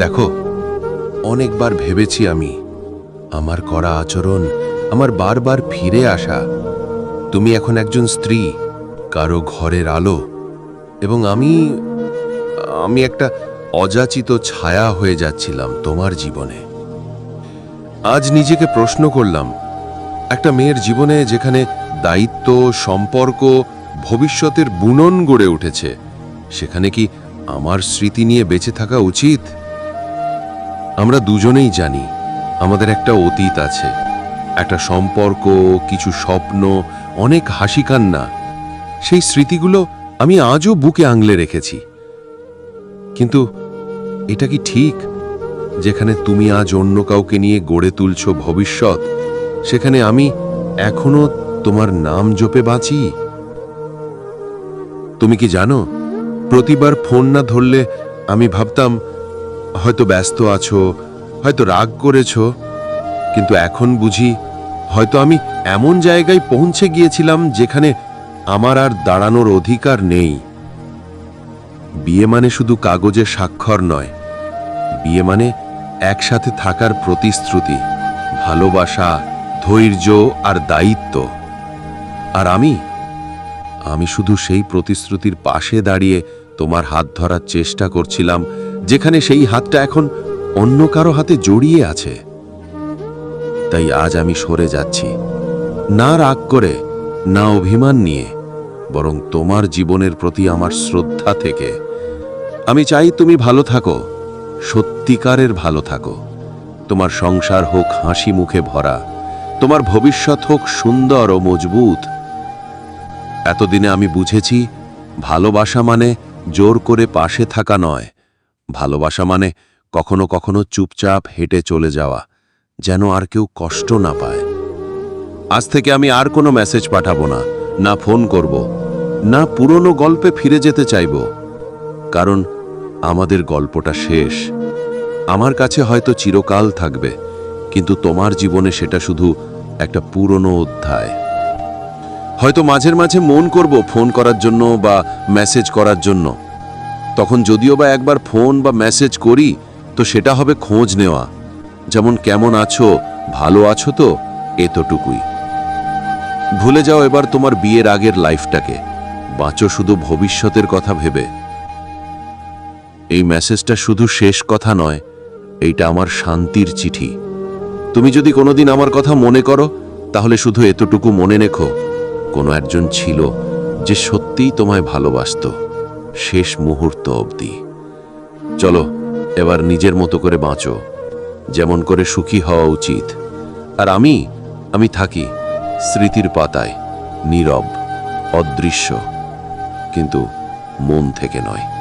দেখো, অনেকবার ভেবেছি আমি, আমার করা আচরণ, আমার বারবার ফিরে আসা, তুমি এখন একজন স্ত্রী, কারও ঘরের আলো, এবং আমি আমি একটা অযাচিত ছায়া হয়ে যাচ্ছিলাম তোমার জীবনে। আজ নিজেকে প্রশ্ন করলাম, একটা মেয়ের জীবনে যেখানে দায়িত্ব, সম্পর্ক, ভবিষ্যতের বুনন গড়ে উঠেছে, সেখানে কি আমার স্মৃতি নিয়ে বেঁচে থাকা উচিত? আমরা দুজনেই জানি আমাদের একটা অতীত আছে, একটা সম্পর্ক, কিছু স্বপ্ন, অনেক হাসি কান্না। সেই স্মৃতিগুলো আমি আজও বুকে আংলে রেখেছি। কিন্তু এটা কি ঠিক যেখানে তুমি আজ অন্য কাউকে নিয়ে গড়ে তুলছ ভবিষ্যৎ, সেখানে আমি এখনও তোমার নাম জপে বাঁচি? তুমি কি জানো, প্রতিবার ফোন না ধরলে আমি ভাবতাম হয়তো ব্যস্ত আছো, হয়তো রাগ করেছ, কিন্তু এখন বুঝি হয়তো আমি এমন জায়গায় পৌঁছে গিয়েছিলাম যেখানে আমার আর দাঁড়ানোর অধিকার নেই। বিয়ে মানে শুধু কাগজে স্বাক্ষর নয়। বিয়ে মানে একসাথে থাকার প্রতিশ্রুতি, ভালোবাসা, ধৈর্য আর দায়িত্ব। আর আমি আমি শুধু সেই প্রতিশ্রুতির পাশে দাঁড়িয়ে তোমার হাত ধরার চেষ্টা করছিলাম যেখানে সেই হাতটা এখন অন্য কারও হাতে জড়িয়ে আছে। তাই আজ আমি সরে যাচ্ছি। না রাগ করে, না অভিমান নিয়ে, বরং তোমার জীবনের প্রতি আমার শ্রদ্ধা থেকে। আমি চাই তুমি ভালো থাকো, সত্যিকারের ভালো থাকো। তোমার সংসার হোক হাসি মুখে ভরা, তোমার ভবিষ্যৎ হোক সুন্দর ও মজবুত। এতদিনে আমি বুঝেছি, ভালোবাসা মানে জোর করে পাশে থাকা নয় ভালোবাসা মানে কখনো কখনো চুপচাপ হেঁটে চলে যাওয়া, যেন আর কেউ কষ্ট না পায়। আজ থেকে আমি আর কোনো মেসেজ পাঠাবো না না ফোন করব, না পুরনো গল্পে ফিরে যেতে চাইব, কারণ আমাদের গল্পটা শেষ। আমার কাছে হয়তো চিরকাল থাকবে, কিন্তু তোমার জীবনে সেটা শুধু একটা পুরনো অধ্যায়। হয়তো মাঝের মাঝে মন করব ফোন করার জন্য বা মেসেজ করার জন্য। তখন যদিও বা একবার ফোন বা মেসেজ করি, তো সেটা হবে খোঁজ নেওয়া। যেমন, কেমন আছো? ভালো আছো তো? এতটুকুই। ভুলে যাও এবার তোমার বিয়ের আগের লাইফটাকে। বাঁচো শুধু ভবিষ্যতের কথা ভেবে। এই মেসেজটা শুধু শেষ কথা নয়, এইটা আমার শান্তির চিঠি। তুমি যদি কোনোদিন আমার কথা মনে করো, তাহলে শুধু এতটুকু মনে রেখো, কোনো একজন ছিল যে সত্যিই তোমায় ভালোবাসত। শেষ মুহূর্ত অবধি। চলো, এবার নিজের মতো করে বাঁচো। যেমন করে সুখী হওয়া উচিত। আর আমি আমি থাকি স্মৃতির পাতায়, নীরব, অদৃশ্য, কিন্তু মন থেকে নয়।